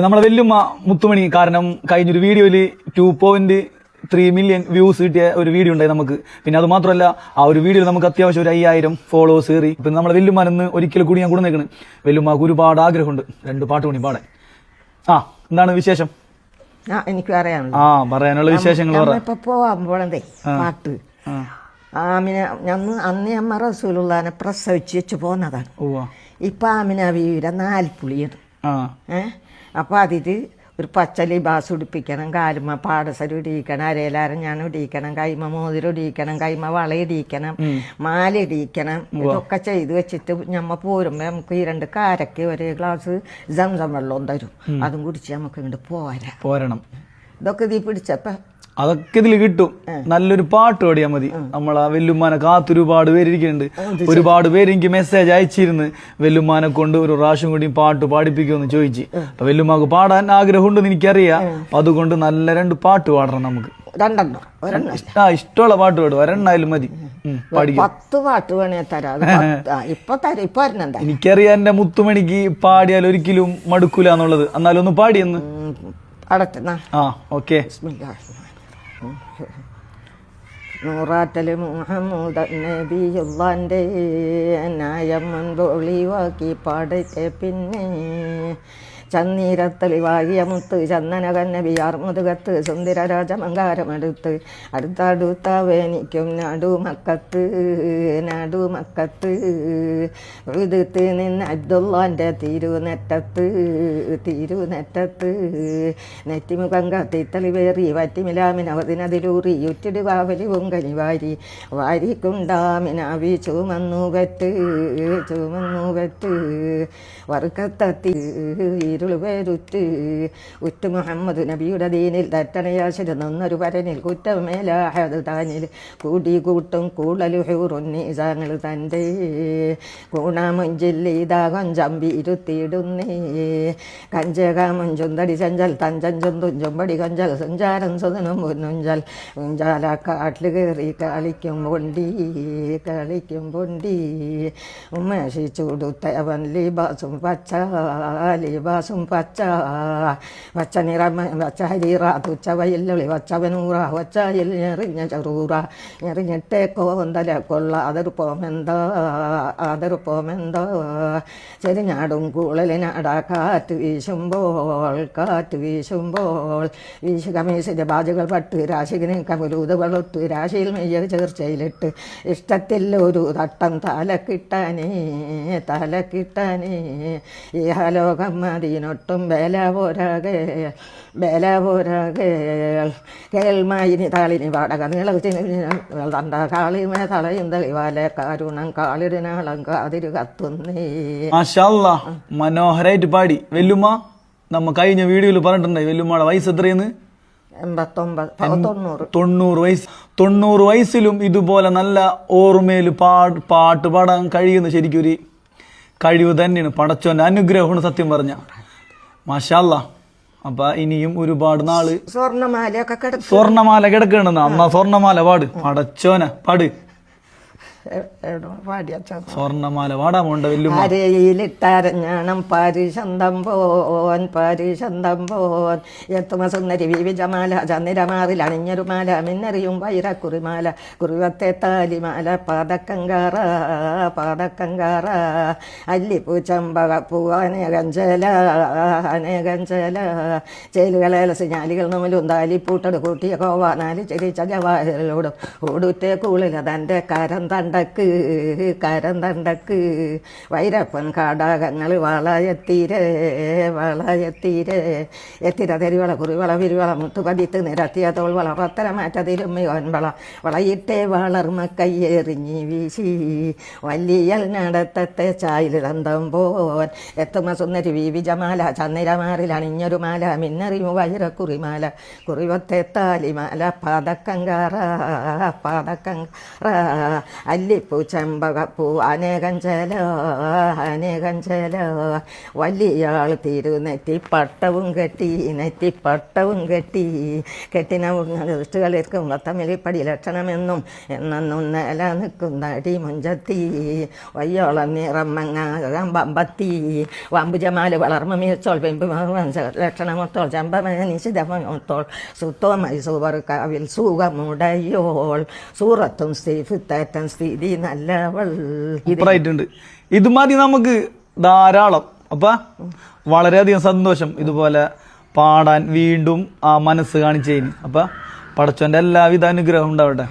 നമ്മളെ വെല്ലുമ്മ മുത്തുമണി കാരണം കഴിഞ്ഞൊരു വീഡിയോയിൽ two point three million views കിട്ടിയ ഒരു വീഡിയോ ഉണ്ടായി നമുക്ക്. പിന്നെ അത് മാത്രമല്ല ആ ഒരു വീഡിയോയിൽ നമുക്ക് അത്യാവശ്യം ഒരു അയ്യായിരം ഫോളോവേഴ്സ് കയറി. ഇപ്പൊ നമ്മളെ വെല്ലുമാനെന്ന് ഒരിക്കൽ കൂടി ഞാൻ കൂടെ നിൽക്കുന്നത് വെല്ലുമാക്ക് ഒരുപാട് ആഗ്രഹമുണ്ട്. രണ്ട് പാട്ട് കൂടി പാടാൻ. ആ എന്താണ് വിശേഷം? ആ എനിക്ക് ആ പറയാനുള്ള വിശേഷങ്ങൾ പോവാൻ പോണതേ പാട്ട്. ആമിന അന്ന് അമ്മ റസൂലുള്ളാനെ പ്രസവിച്ച് വെച്ച് പോന്നതാണ്. ഇപ്പൊ ആമിന വീര നാൽപ്പുളിയാണ് ആ. ഏ? അപ്പൊ അതിൽ ഒരു പച്ച ലിബാസ് ഉടിപ്പിക്കണം കാലുമ പാടസരം ഇടിയിക്കണം അരയിലാരം ഞാൻ ഇടിയിക്കണം കൈമ മോതിരം ഇടിയിക്കണം കൈമ വള ഇടിയിക്കണം മാല ഇടിയിക്കണം ഇതൊക്കെ ചെയ്ത് വെച്ചിട്ട് ഞമ്മ പോരുമ്പോ നമുക്ക് ഈ രണ്ട് കാരക്ക് ഒരു ഗ്ലാസ് ജംസം വെള്ളവും തരും. അതും കുടിച്ച് നമുക്ക് ഇങ്ങോട്ട് പോരാ. പോരണം. ഇതൊക്കെ ഇതിൽ പിടിച്ചപ്പോ അതൊക്കെ ഇതിൽ കിട്ടും. നല്ലൊരു പാട്ട് പാടിയാൽ മതി. നമ്മളെ വെല്ലുമ്മാനെ കാത്തൊരുപാട് പേരിരിക്കുന്നുണ്ട്. ഒരുപാട് പേര് എനിക്ക് മെസ്സേജ് അയച്ചിരുന്ന്. വെല്ലുമാനെ കൊണ്ട് ഒരു പ്രാവശ്യം കൂടി പാട്ട് പാടിപ്പിക്കുമെന്ന് ചോദിച്ച്. അപ്പൊ വെല്ലുമാക്ക് പാടാൻ ആഗ്രഹമുണ്ടെന്ന് എനിക്കറിയാം. അതുകൊണ്ട് നല്ല രണ്ട് പാട്ട് പാടണം നമുക്ക്. ആ ഇഷ്ടമുള്ള പാട്ട് പാടും. ഒരെണ്ണായാലും മതി. പത്ത് പാട്ട് വേണേ തരാം. ആ, ഇപ്പൊ ഇപ്പൊ എനിക്കറിയാം എന്റെ മുത്തുമണിക്ക് പാടിയാൽ ഒരിക്കലും മടുക്കൂല എന്നുള്ളത്. എന്നാലും ഒന്ന് പാടിയെന്ന് അടത്തുന്ന ആ ഓക്കെ. നൂറാറ്റൽ മുഹമ്മദ് നബിയുള്ളാന്റെ ന്യായം മുൻപൊളിവാക്കി പാടത്തെ പിന്നെ ചന്നീരത്തെളിവാകിയ മുത്ത് ചന്ദന കന്നബിയാർ മുതുകത്ത് സുന്ദര രാജമങ്കാരമെടുത്ത് അടുത്തടുത്ത വേനിക്കും നടുമക്കത്ത് നടുമക്കത്ത്. എഴുതത്ത് നിന്ന് അബ്ദുള്ളാന്റെ തിരുനെറ്റത്ത് തിരുനെറ്റത്ത്. നെറ്റിമുഖം കത്തിത്തളി വേറി വറ്റിമിലാമിനവതിനതിലൂറി ഉറ്റിടു കാവലി പൊങ്കനി വാരി വാരിക്കുണ്ടാമിനാവി ചുമന്നു വെറ്റ് ചുമന്നു വെറ്റ് ഉത്ത് മുഹമ്മദ് നബിയുടെ ദീനിൽ തട്ടണയാശിന് നിന്നൊരു പരനിൽ കുറ്റമേലാഹത് താനിൽ കൂടി കൂട്ടും കൂടലു ഹൂറുന്നീസാങ്ങൾ തന്റെ കൂണാമുഞ്ചില്ലിതാകം ചമ്പിരുത്തിയിടുന്നേ കഞ്ചകാമുഞ്ചുന്തടി ചഞ്ചൽ തഞ്ചഞ്ചും ചുമ്പടി കഞ്ചൽ സഞ്ചാരം സുതനും പൊന്നുഞ്ചൽ. ഉഞ്ചാല കാട്ടിൽ കയറി കളിക്കും പൊണ്ടി കളിക്കും പൊണ്ടി. ഉമ്മേഷി ചൂടുത്തവൻ ലിബാസും പച്ച ലിബാസും പച്ച പച്ച നിറമ പച്ച ഹരീറ തുച്ച വയലുള്ളി വച്ചവനൂറ വച്ചയിൽ എറിഞ്ഞ ചെറൂറ എറിഞ്ഞിട്ടേ കോന്തല കൊള്ള അതിർപ്പോമെന്താ അതിർപ്പോമെന്താ ചെരിഞ്ഞാടും കൂളലിനാടാ കാറ്റ് വീശുമ്പോൾ കാറ്റ് വീശുമ്പോൾ. വീശു കമീസിന്റെ ബാജുകൾ പട്ട് രാശികിനെ രാശിയിൽ മെയ്യ ചേർച്ചയിലിട്ട്. ഇഷ്ടത്തിൽ ഒരു തട്ടം തല കിട്ടാനേ തല കിട്ടാനേ ഈ വേല മതിനൊട്ടും വേല പോരാകെ. ബല പോരാകെ കേൾമായിനി താളിനി വാടക നീളത്തിന് തണ്ട കാളിമേ തളയും തെളിവാലെ കാരുണം കാളിടിനാളം കാതിരു കത്തുന്നേ. മനോഹരായിട്ട് പാടി. വെല്ലുമ്മ നമ്മ കഴിഞ്ഞ വീഡിയോയിൽ പറഞ്ഞിട്ടുണ്ടായി വെല്ലുമ്മയുടെ വയസ്സ് എത്രയെന്ന്? തൊണ്ണൂറ്. വയസ്സ്. തൊണ്ണൂറ് വയസ്സിലും ഇതുപോലെ നല്ല ഓർമ്മയിൽ പാട്ട് പാട്ട് പാടാൻ കഴിയുന്ന ശരിക്കും ഒരു കഴിവ് തന്നെയാണ് പടച്ചോന്റെ അനുഗ്രഹമാണ് സത്യം പറഞ്ഞ. മാഷല്ല. അപ്പൊ ഇനിയും ഒരുപാട് നാൾ സ്വർണമാലയൊക്കെ കിടക്കും. സ്വർണമാല കിടക്കണെന്ന് അമ്മ സ്വർണമാല പാട്. പടച്ചോന പാട്. സ്വർണമാല വാടാമുണ്ട് അരയിലിട്ടരഞ്ഞാണം പാരിശന്തം പോൻ പാരിശന്തം പോൻ എത്തുമ സുന്ദരി വിവിജമാല ചന്ദ്രമാറിൽ അണിഞ്ഞൊരുമാല മിന്നറിയും വൈരക്കുറിമാല. കുറിവത്തെ താലിമാല പാതക്കങ്കാറ പാതക്കങ്കാറ അല്ലിപ്പൂ ചമ്പക പൂവനേകഞ്ചല അനേകഞ്ചല ചേലുകളേലസ് ഞാലികൾ നമ്മളും താലിപ്പൂട്ടട് കൂട്ടിയ കോവ. നാല് ചെരിച്ച ജവാഹരോടും ഓടുറ്റേ കൂളില തന്റെ കരം തണ്ടക്ക് കരം തണ്ടക്ക് വൈരപ്പൻ കാടാകങ്ങൾ വളയത്തീരെ വളയത്തീരെ എത്തിര തെരുവള കുറിവള വിരുവള മുത്തുപതിത്ത് നിരത്തിയ തോൾവള പത്തര മാറ്റതിരുമ്മയോൻവള വളയിട്ടേ വളർമ കയ്യേറിഞ്ഞി വീശി. വലിയൽ നടത്തത്തെ ചായലിളന്തം പോൻ എത്തുമ സുന്ദരി വി. വിജമാല ചന്ദ്രമാറിൽ അണിഞ്ഞൊരു മാല. മിന്നറിയും വൈരക്കുറിമാല. കുറിവത്തെ താലിമാല. പാതക്കങ്കാറ പാദക്കങ്കാറ. അല്ലി അല്ലിപ്പൂ ചെമ്പകപ്പൂ അനേകം ചെലോ അനേകം ചെലോ. വലിയാൾ തിരുനെറ്റി പട്ടവും കെട്ടി നെറ്റി പട്ടവും കെട്ടി കെട്ടിന ദൃഷ്ടികളിൽക്കും വത്തമിലി പടി ലക്ഷണമെന്നും എന്നൊന്നും നില നിൽക്കുന്ന അടി മുഞ്ചത്തി. വയ്യോളം നിറം ബമ്പത്തി വമ്പുജമാൽ വളർമ്മ മീച്ചോൾ ലക്ഷണമൊത്തോൾ ചമ്പമേ നിശിതമൊത്തോൾ. സുത്തോമൈ സൂവർ കാവിൽ സൂഖമുടയോൾ. സൂറത്തും സ്ഥിഫിത്തേറ്റം സ്ഥിതി നല്ലവൾ ഇത് സൂപ്പറായിട്ടുണ്ട്. ഇത് മതി നമുക്ക് ധാരാളം. അപ്പൊ വളരെയധികം സന്തോഷം ഇതുപോലെ പാടാൻ വീണ്ടും ആ മനസ്സ് കാണിച്ചതിന്. അപ്പൊ പടച്ചോന്റെ എല്ലാവിധ അനുഗ്രഹം ഉണ്ടാവട്ടെ.